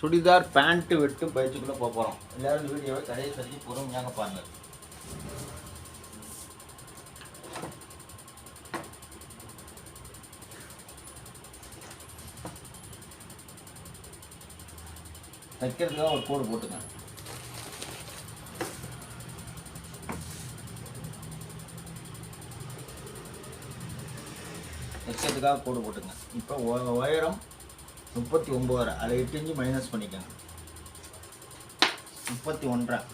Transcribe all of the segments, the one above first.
Churidar pant விட்டு பயிற்சிக்குள்ளே போக போகிறோம் எல்லோரும் இந்த வீடியோவை கடையை சரிக்கு பொறுமையாக பாருங்கள். தைக்கிறதுக்காக ஒரு கோடு போட்டுங்க. தைக்கிறதுக்காக கோடு போட்டுங்க. இப்போ உயரம் முப்பத்தி ஒம்பது அதை எட்டு இன்ச்சு மைனஸ் பண்ணிக்கோங்க. முப்பத்தி ஒன்றரை.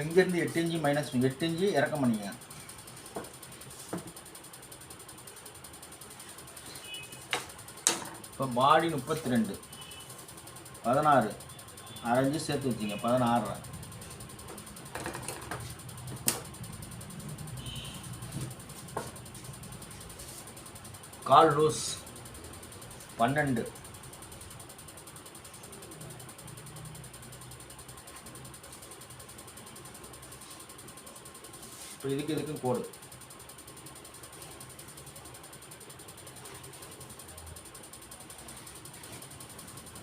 இங்கேருந்து எட்டு இஞ்சி மைனஸ் எட்டு இஞ்சி இறக்கம் பண்ணிக்கங்க. இப்போ பாடி முப்பத்தி ரெண்டு பதினாறு அரைஞ்சு சேர்த்து வச்சிங்க பதினாறு கால் லூஸ் பன்னெண்டு. இப்போ இதுக்கு இதுக்கும் கோடு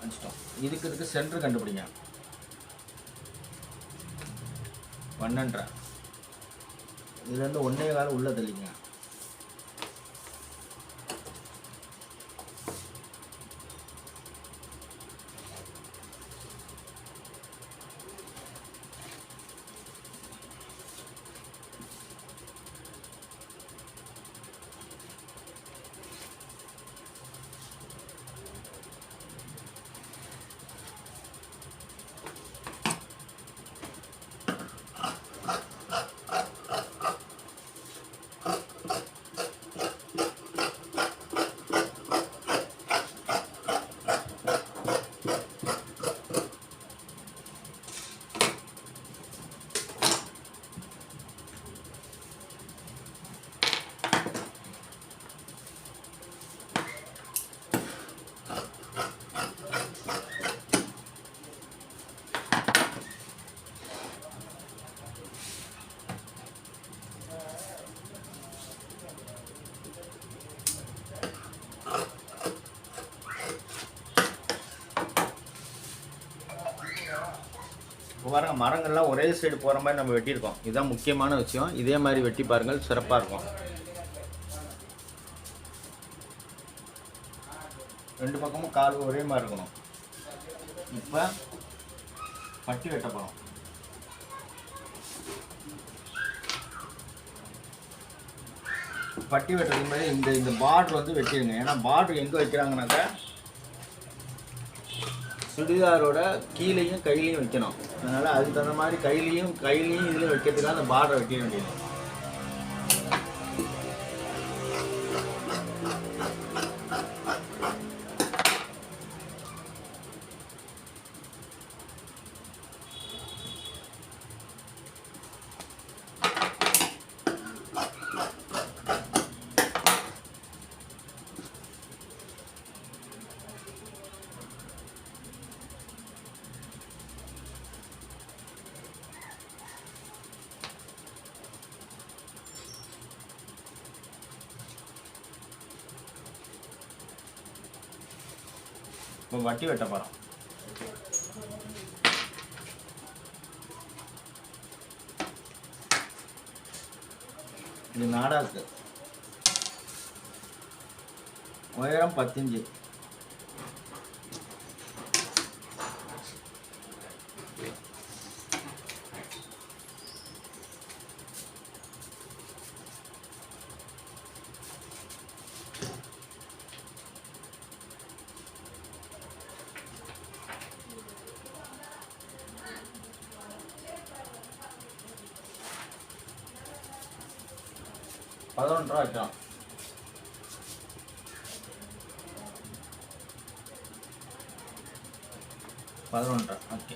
வச்சுட்டோம் இதுக்கு இதுக்கு சென்டர் கண்டுபிடிங்க. பன்னெண்டரை. இதுலேருந்து ஒன்றே காலம் உள்ள தள்ளிங்க இப்போ பாருங்க மரங்கள்லாம் ஒரே சைடு போகிற மாதிரி நம்ம வெட்டியிருக்கோம். இதுதான் முக்கியமான விஷயம். இதே மாதிரி வெட்டி பாருங்கள் சிறப்பாக இருக்கும். ரெண்டு பக்கமும் கால் ஒரே மாதிரி இருக்கணும். இப்போ பட்டி வெட்ட போகிறோம் பட்டி வெட்டுறதுக்கு முன்னாடி இந்த இந்த பார்டர் வந்து வெட்டிடுங்க. ஏன்னா பார்டர் எங்கே வைக்கிறாங்கனாக்கா சுடிதாரோட கீழேயும் கையிலையும் வைக்கணும். அதனால் அதுக்கு தகுந்த மாதிரி கையிலையும் கையிலையும் இதில் வைக்கிறதுக்காக அந்த பார்டரை வைக்க வேண்டியது. இப்போ வட்டி வெட்ட போகிறோம் இது நாடாக்கு உயரம் பத்தஞ்சு பதினொன்று ரூபா வைக்கலாம் பதினொன்று ஓகே.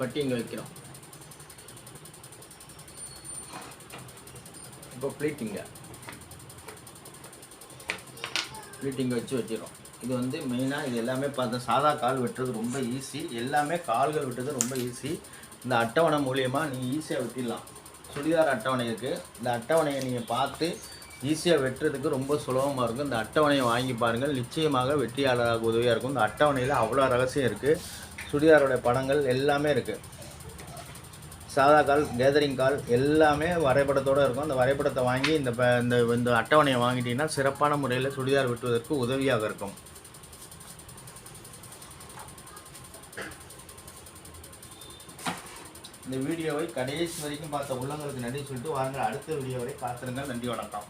பட்டி இங்கே வைக்கிறோம். இப்போ ப்ளீட்டிங்க ப்ளீட்டிங் வச்சு வச்சிடும் இது வந்து மெயினாக இது எல்லாமே பார்த்தா சாதா கால் வெட்டுறது ரொம்ப ஈஸி எல்லாமே கால்கள் வெட்டுறது ரொம்ப ஈஸி இந்த அட்டவணை மூலியமாக நீங்கள் ஈஸியாக வெட்டிடலாம். சுடிதார் அட்டவணை இருக்குது இந்த அட்டவணையை நீங்கள் பார்த்து ஈஸியாக வெட்டுறதுக்கு ரொம்ப சுலபமாக இருக்கும். இந்த அட்டவணையை வாங்கி பாருங்கள். நிச்சயமாக வெற்றியாளராக உதவியாக இருக்கும். இந்த அட்டவணையில் அவ்வளோ ரகசியம் இருக்குது சுடிதாரோட படங்கள் எல்லாமே இருக்குது சாதா கால் கேதரிங் கால் எல்லாமே வரைபடத்தோடு இருக்கும். அந்த வரைபடத்தை வாங்கி இந்த ப- இந்த இந்த அட்டவணையை வாங்கிட்டீங்கன்னா சிறப்பான முறையில் சுடிதார் வெட்டுவதற்கு உதவியாக இருக்கும். இந்த வீடியோவை கடைசி வரைக்கும் பார்த்த உள்ளங்களுக்கு நன்றி சொல்லிட்டு வாருங்கள். அடுத்த வீடியோவை பார்த்துருங்க காத்திருங்கள் நன்றி வணக்கம்.